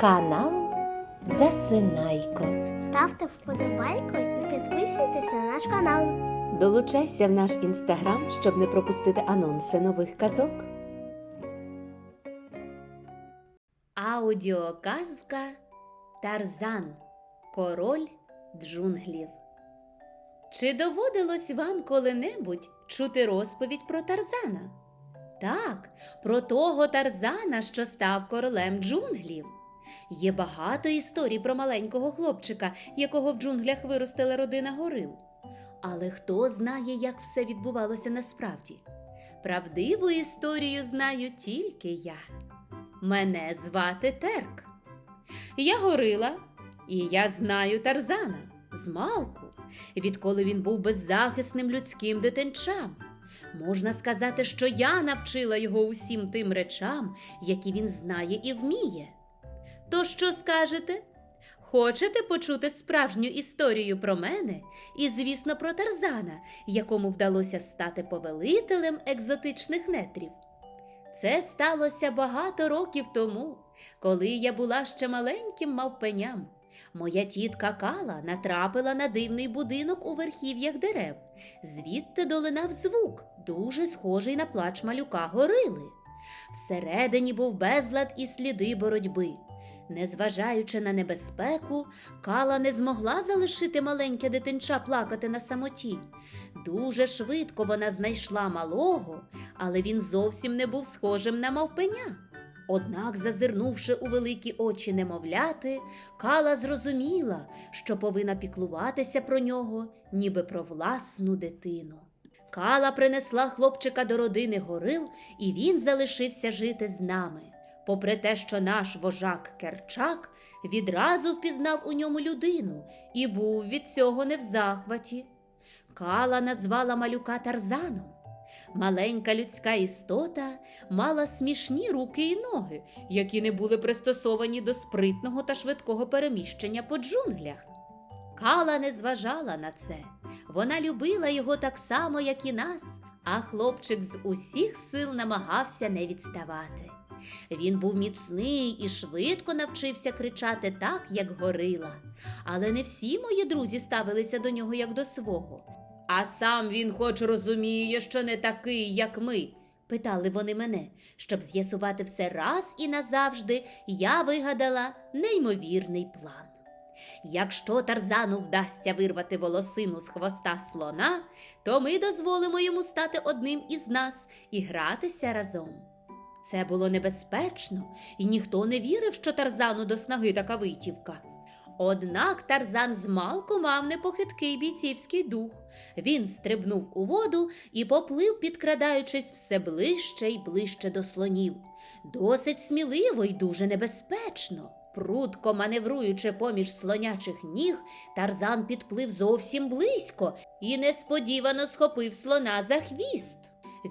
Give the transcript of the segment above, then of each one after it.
Канал Засинайко. Ставте вподобайку і підписуйтесь на наш канал. Долучайся в наш інстаграм, щоб не пропустити анонси нових казок. Аудіоказка Тарзан Король джунглів. Чи доводилось вам коли-небудь чути розповідь про Тарзана? Так, про того Тарзана, що став королем джунглів. Є багато історій про маленького хлопчика, якого в джунглях виростила родина горил. Але хто знає, як все відбувалося насправді? Правдиву історію знаю тільки я. Мене звати Терк. Я горила, і я знаю Тарзана з малку, відколи він був беззахисним людським дитинчам. Можна сказати, що я навчила його усім тим речам, які він знає і вміє. То що скажете? Хочете почути справжню історію про мене і, звісно, про Тарзана, якому вдалося стати повелителем екзотичних нетрів? Це сталося багато років тому, коли я була ще маленьким мавпеням. Моя тітка Кала натрапила на дивний будинок у верхів'ях дерев. Звідти долинав звук, дуже схожий на плач малюка горили. Всередині був безлад і сліди боротьби. Незважаючи на небезпеку, Кала не змогла залишити маленьке дитинча плакати на самоті. Дуже швидко вона знайшла малого, але він зовсім не був схожим на мавпеня. Однак, зазирнувши у великі очі немовляти, Кала зрозуміла, що повинна піклуватися про нього, ніби про власну дитину. Кала принесла хлопчика до родини горил, і він залишився жити з нами. Попри те, що наш вожак Керчак відразу впізнав у ньому людину і був від цього не в захваті. Кала назвала малюка Тарзаном. Маленька людська істота мала смішні руки і ноги, які не були пристосовані до спритного та швидкого переміщення по джунглях. Кала не зважала на це. Вона любила його так само, як і нас, а хлопчик з усіх сил намагався не відставати. Він був міцний і швидко навчився кричати так, як горила. Але не всі мої друзі ставилися до нього як до свого. А сам він хоч розуміє, що не такий, як ми. Питали вони мене, щоб з'ясувати все раз і назавжди, я вигадала неймовірний план. Якщо Тарзану вдасться вирвати волосину з хвоста слона, то ми дозволимо йому стати одним із нас і гратися разом. Це було небезпечно, і ніхто не вірив, що Тарзану до снаги така витівка. Однак Тарзан змалку мав непохиткий бійцівський дух. Він стрибнув у воду і поплив, підкрадаючись все ближче й ближче до слонів. Досить сміливо й дуже небезпечно. Прудко маневруючи поміж слонячих ніг, Тарзан підплив зовсім близько і несподівано схопив слона за хвіст.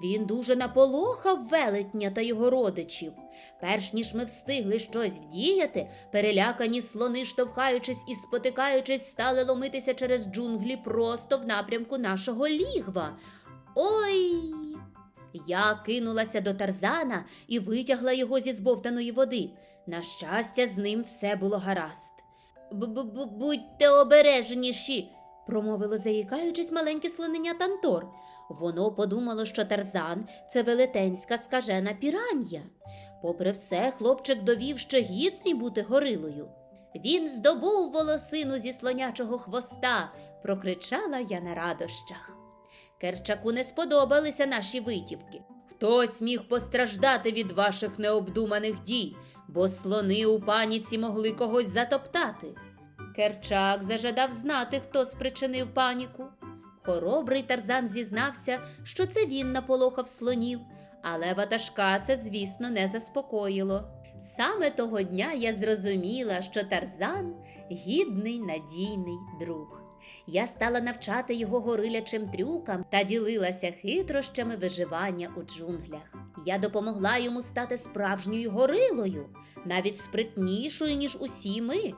Він дуже наполохав велетня та його родичів. Перш ніж ми встигли щось вдіяти, перелякані слони, штовхаючись і спотикаючись, стали ломитися через джунглі просто в напрямку нашого лігва. Ой! Я кинулася до Тарзана і витягла його зі збовтаної води. На щастя, з ним все було гаразд. «Б-б-б- Будьте обережніші, промовило заїкаючись маленьке слонення Тантор. Воно подумало, що Тарзан це велетенська скажена пірання. Попри все, хлопчик довів, що гідний бути горилою. Він здобув волосину зі слонячого хвоста, прокричала я на радощах. Керчаку не сподобалися наші витівки. Хтось міг постраждати від ваших необдуманих дій, бо слони у паніці могли когось затоптати. Керчак зажадав знати, хто спричинив паніку. Хоробрий Тарзан зізнався, що це він наполохав слонів, але ватажка це, звісно, не заспокоїло. Саме того дня я зрозуміла, що Тарзан гідний надійний друг. Я стала навчати його горилячим трюкам та ділилася хитрощами виживання у джунглях. Я допомогла йому стати справжньою горилою, навіть спритнішою, ніж усі ми.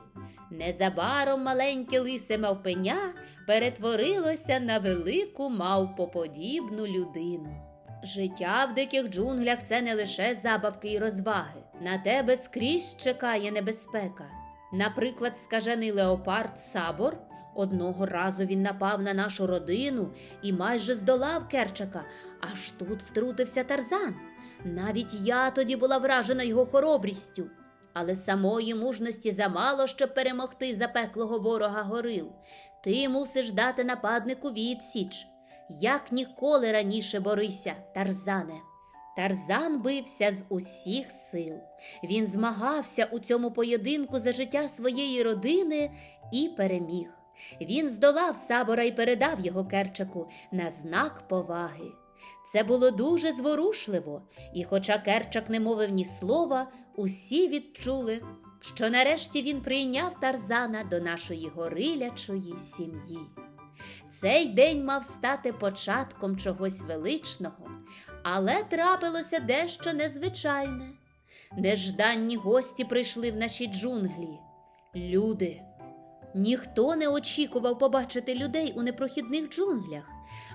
Незабаром маленьке лисе мавпеня перетворилося на велику мавпоподібну людину. Життя в диких джунглях це не лише забавки і розваги. На тебе скрізь чекає небезпека. Наприклад, скажений леопард Сабор. Одного разу він напав на нашу родину і майже здолав Керчака, аж тут втрутився Тарзан. Навіть я тоді була вражена його хоробрістю. Але самої мужності замало, щоб перемогти запеклого ворога горил. Ти мусиш дати нападнику відсіч. Як ніколи раніше борися, Тарзане. Тарзан бився з усіх сил. Він змагався у цьому поєдинку за життя своєї родини і переміг. Він здолав сабора і передав його Керчаку на знак поваги. Це було дуже зворушливо, і, хоча Керчак не мовив ні слова, усі відчули, що нарешті він прийняв Тарзана до нашої горилячої сім'ї. Цей день мав стати початком чогось величного, але трапилося дещо незвичайне. Нежданні гості прийшли в наші джунглі. Люди. Ніхто не очікував побачити людей у непрохідних джунглях.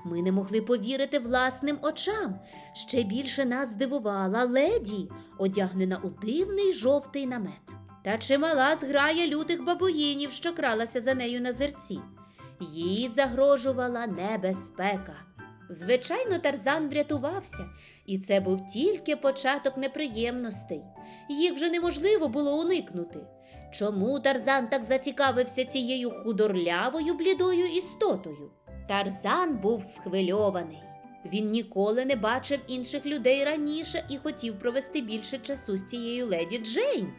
Ми не могли повірити власним очам. Ще більше нас здивувала леді, одягнена у дивний жовтий намет. Та чимала зграя лютих бабуїнів, що кралася за нею на зерці. Їй загрожувала небезпека. Звичайно, Тарзан врятувався, і це був тільки початок неприємностей. Їх вже неможливо було уникнути. Чому Тарзан так зацікавився цією худорлявою блідою істотою? Тарзан був схвильований. Він ніколи не бачив інших людей раніше і хотів провести більше часу з цією леді Джейн.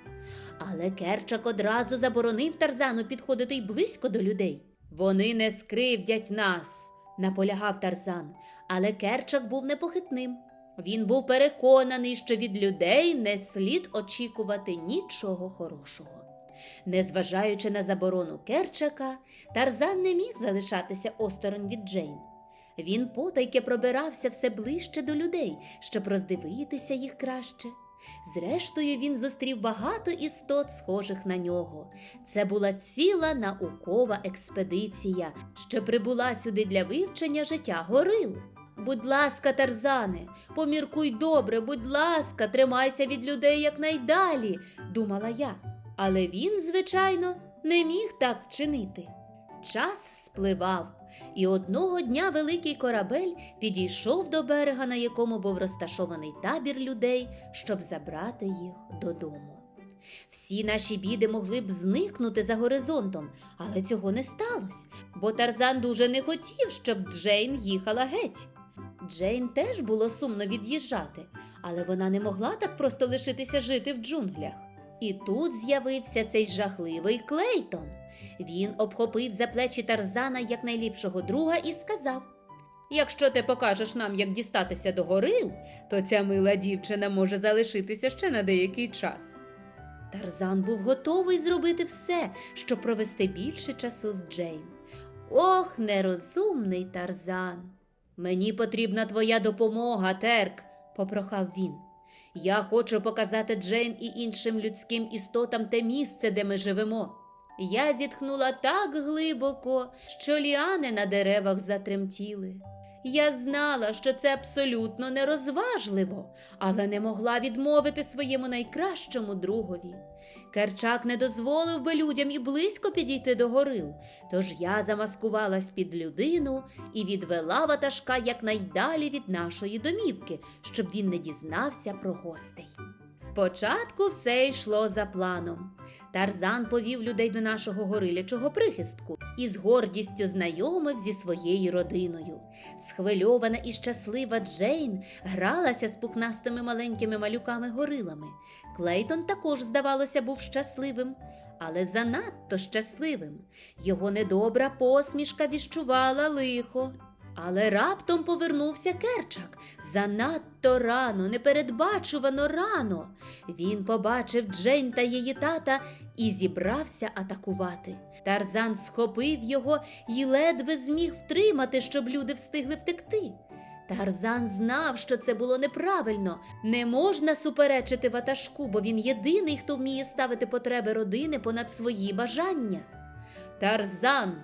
Але Керчак одразу заборонив Тарзану підходити й близько до людей. Вони не скривдять нас, наполягав Тарзан, але Керчак був непохитним. Він був переконаний, що від людей не слід очікувати нічого хорошого. Незважаючи на заборону Керчака, Тарзан не міг залишатися осторонь від Джейн. Він потайки пробирався все ближче до людей, щоб роздивитися їх краще. Зрештою, він зустрів багато істот, схожих на нього. Це була ціла наукова експедиція, що прибула сюди для вивчення життя горил. Будь ласка, Тарзане, поміркуй добре, будь ласка, тримайся від людей якнайдалі, думала я. Але він, звичайно, не міг так вчинити. Час спливав, і одного дня великий корабель підійшов до берега, на якому був розташований табір людей, щоб забрати їх додому. Всі наші біди могли б зникнути за горизонтом, але цього не сталося, бо Тарзан дуже не хотів, щоб Джейн їхала геть. Джейн теж було сумно від'їжджати, але вона не могла так просто лишитися жити в джунглях. І тут з'явився цей жахливий Клейтон. Він обхопив за плечі Тарзана як найліпшого друга і сказав: Якщо ти покажеш нам, як дістатися до горил, то ця мила дівчина може залишитися ще на деякий час. Тарзан був готовий зробити все, щоб провести більше часу з Джейн. Ох, нерозумний Тарзан. Мені потрібна твоя допомога, Терк, попрохав він. Я хочу показати Джейн і іншим людським істотам те місце, де ми живемо. Я зітхнула так глибоко, що ліани на деревах затремтіли. Я знала, що це абсолютно нерозважливо, але не могла відмовити своєму найкращому другові. Керчак не дозволив би людям і близько підійти до горил, тож я замаскувалась під людину і відвела ватажка якнайдалі від нашої домівки, щоб він не дізнався про гостей. Спочатку все йшло за планом. Тарзан повів людей до нашого горилячого прихистку і з гордістю знайомив зі своєю родиною. Схвильована і щаслива Джейн гралася з пухнастими маленькими малюками-горилами. Клейтон також, здавалося, був щасливим, але занадто щасливим. Його недобра посмішка віщувала лихо. Але раптом повернувся Керчак занадто рано, непередбачувано рано. Він побачив Джейн та її тата і зібрався атакувати. Тарзан схопив його і ледве зміг втримати, щоб люди встигли втекти. Тарзан знав, що це було неправильно. Не можна суперечити ватажку, бо він єдиний, хто вміє ставити потреби родини понад свої бажання. Тарзан,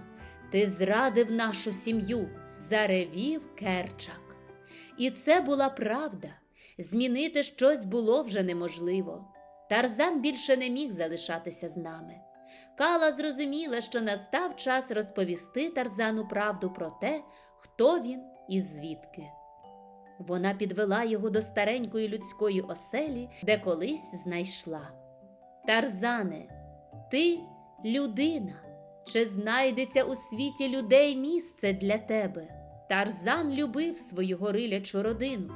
ти зрадив нашу сім'ю заревів Керчак. І це була правда. Змінити щось було вже неможливо. Тарзан більше не міг залишатися з нами. Кала зрозуміла, що настав час розповісти Тарзану правду про те, хто він і звідки. Вона підвела його до старенької людської оселі, де колись знайшла. Тарзане, ти людина. Чи знайдеться у світі людей місце для тебе? Тарзан любив свою горилячу родину.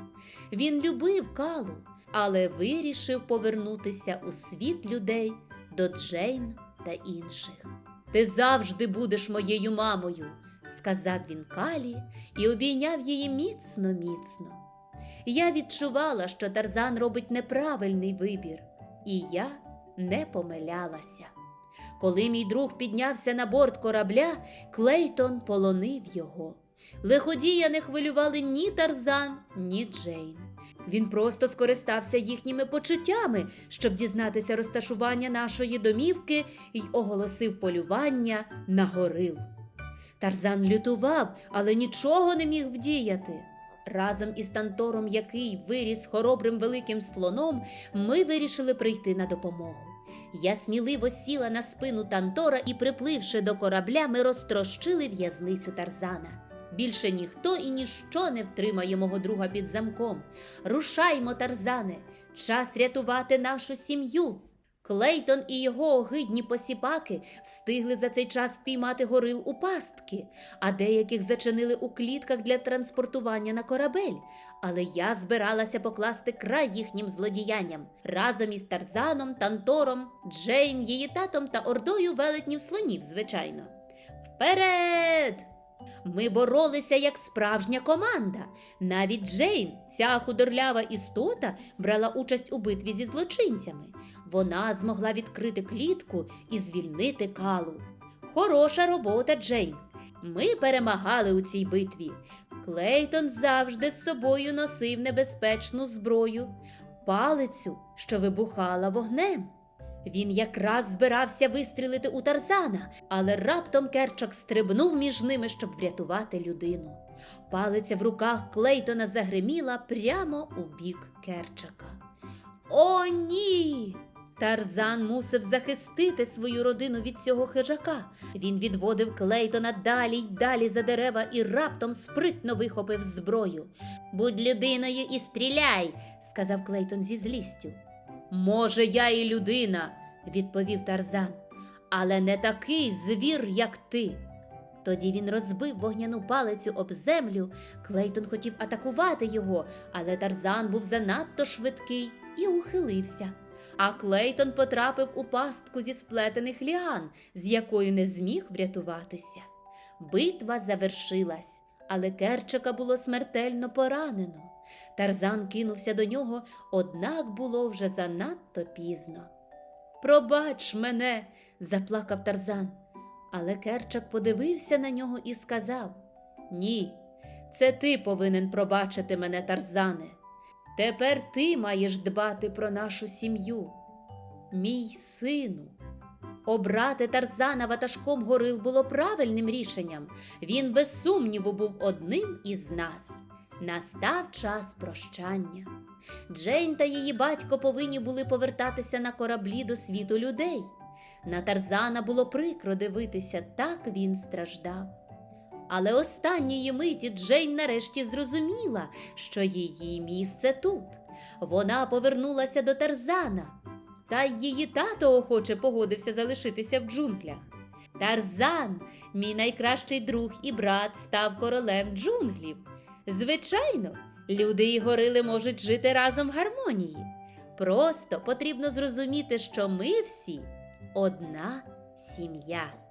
Він любив калу, але вирішив повернутися у світ людей до Джейн та інших. Ти завжди будеш моєю мамою, сказав він Калі і обійняв її міцно, міцно. Я відчувала, що Тарзан робить неправильний вибір, і я не помилялася. Коли мій друг піднявся на борт корабля, Клейтон полонив його. Лиходія не хвилювали ні Тарзан, ні Джейн. Він просто скористався їхніми почуттями, щоб дізнатися розташування нашої домівки й оголосив полювання на горил. Тарзан лютував, але нічого не міг вдіяти. Разом із Тантором, який виріс хоробрим великим слоном, ми вирішили прийти на допомогу. Я сміливо сіла на спину Тантора і, припливши до корабля, ми розтрощили в'язницю Тарзана. Більше ніхто і ніщо не втримає мого друга під замком. Рушаймо, Тарзане, час рятувати нашу сім'ю. Клейтон і його огидні посіпаки встигли за цей час впіймати горил у пастки, а деяких зачинили у клітках для транспортування на корабель. Але я збиралася покласти край їхнім злодіянням разом із Тарзаном, Тантором, Джейн, її татом та ордою велетнів слонів, звичайно. Вперед! Ми боролися як справжня команда. Навіть Джейн, ця худорлява істота, брала участь у битві зі злочинцями. Вона змогла відкрити клітку і звільнити калу. Хороша робота, Джейн. Ми перемагали у цій битві. Клейтон завжди з собою носив небезпечну зброю, палицю, що вибухала вогнем. Він якраз збирався вистрілити у Тарзана, але раптом Керчак стрибнув між ними, щоб врятувати людину. Палиця в руках Клейтона загриміла прямо у бік Керчака. О, ні! Тарзан мусив захистити свою родину від цього хижака. Він відводив Клейтона далі й далі за дерева і раптом спритно вихопив зброю. Будь людиною і стріляй, сказав Клейтон зі злістю. Може, я і людина, відповів Тарзан, але не такий звір, як ти. Тоді він розбив вогняну палицю об землю. Клейтон хотів атакувати його, але Тарзан був занадто швидкий і ухилився. А Клейтон потрапив у пастку зі сплетених ліан, з якою не зміг врятуватися. Битва завершилась, але Керчика було смертельно поранено. Тарзан кинувся до нього, однак було вже занадто пізно. Пробач мене, заплакав Тарзан. Але Керчак подивився на нього і сказав: Ні, це ти повинен пробачити мене, Тарзане. Тепер ти маєш дбати про нашу сім'ю. Мій сину. Обрати Тарзана ватажком горил було правильним рішенням. Він без сумніву був одним із нас. Настав час прощання. Джейн та її батько повинні були повертатися на кораблі до світу людей. На Тарзана було прикро дивитися, так він страждав. Але останньої миті Джейн нарешті зрозуміла, що її місце тут. Вона повернулася до Тарзана, та її тато охоче погодився залишитися в джунглях. Тарзан, мій найкращий друг і брат, став королем джунглів. Звичайно, люди і горили можуть жити разом в гармонії. Просто потрібно зрозуміти, що ми всі одна сім'я.